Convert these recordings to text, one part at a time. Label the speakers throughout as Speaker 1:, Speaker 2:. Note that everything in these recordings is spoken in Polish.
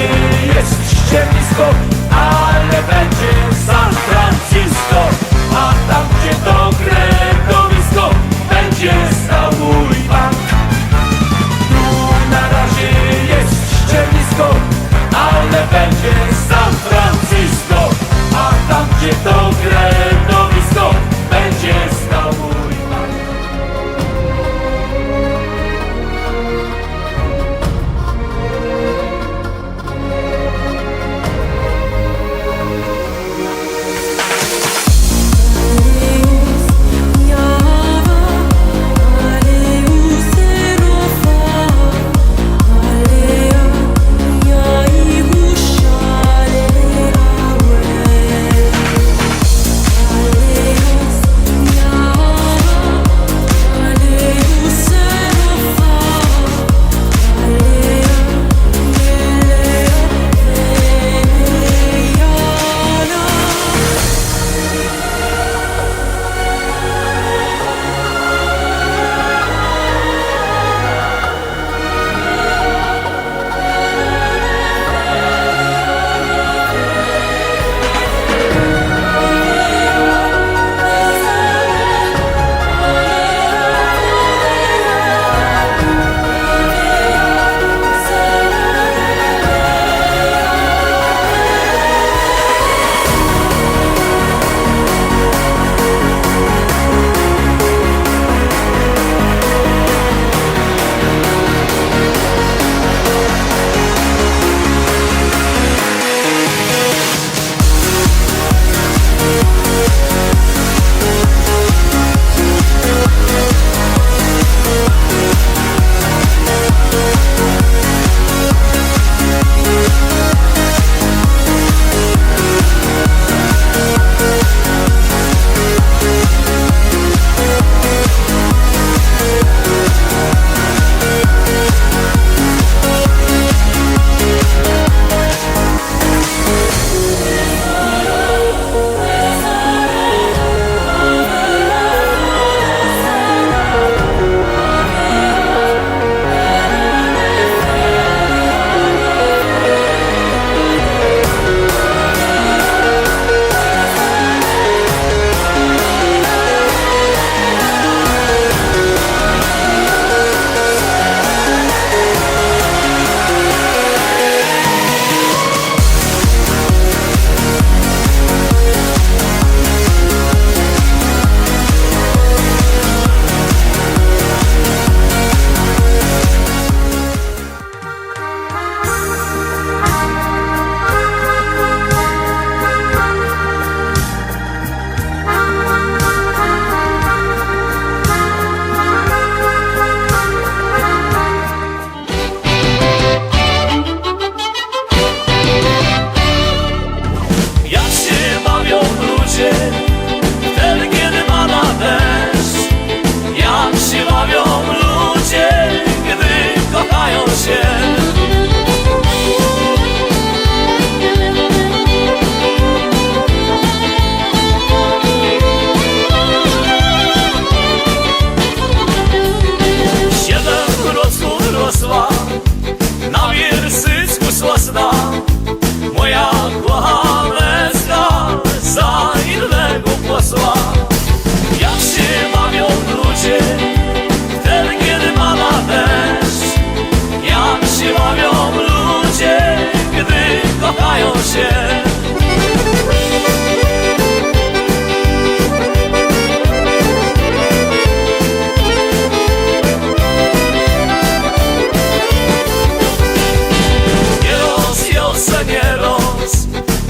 Speaker 1: razie jest ściernisko, ale będzie San Francisco, a tam gdzie to kręgowisko, będzie stał mój bank. Tu na razie jest ściernisko, ale będzie watching. Się. Nie roz, Jose, nie roz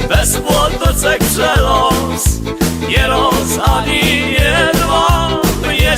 Speaker 1: Bez płotocek przelos Nie roz, ani nie dwa Nie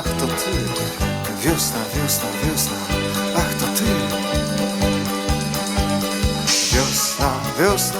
Speaker 2: Ach, to ty, wiosna,
Speaker 3: wiosna, wiosna, ach, to ty. Wiosna, wiosna.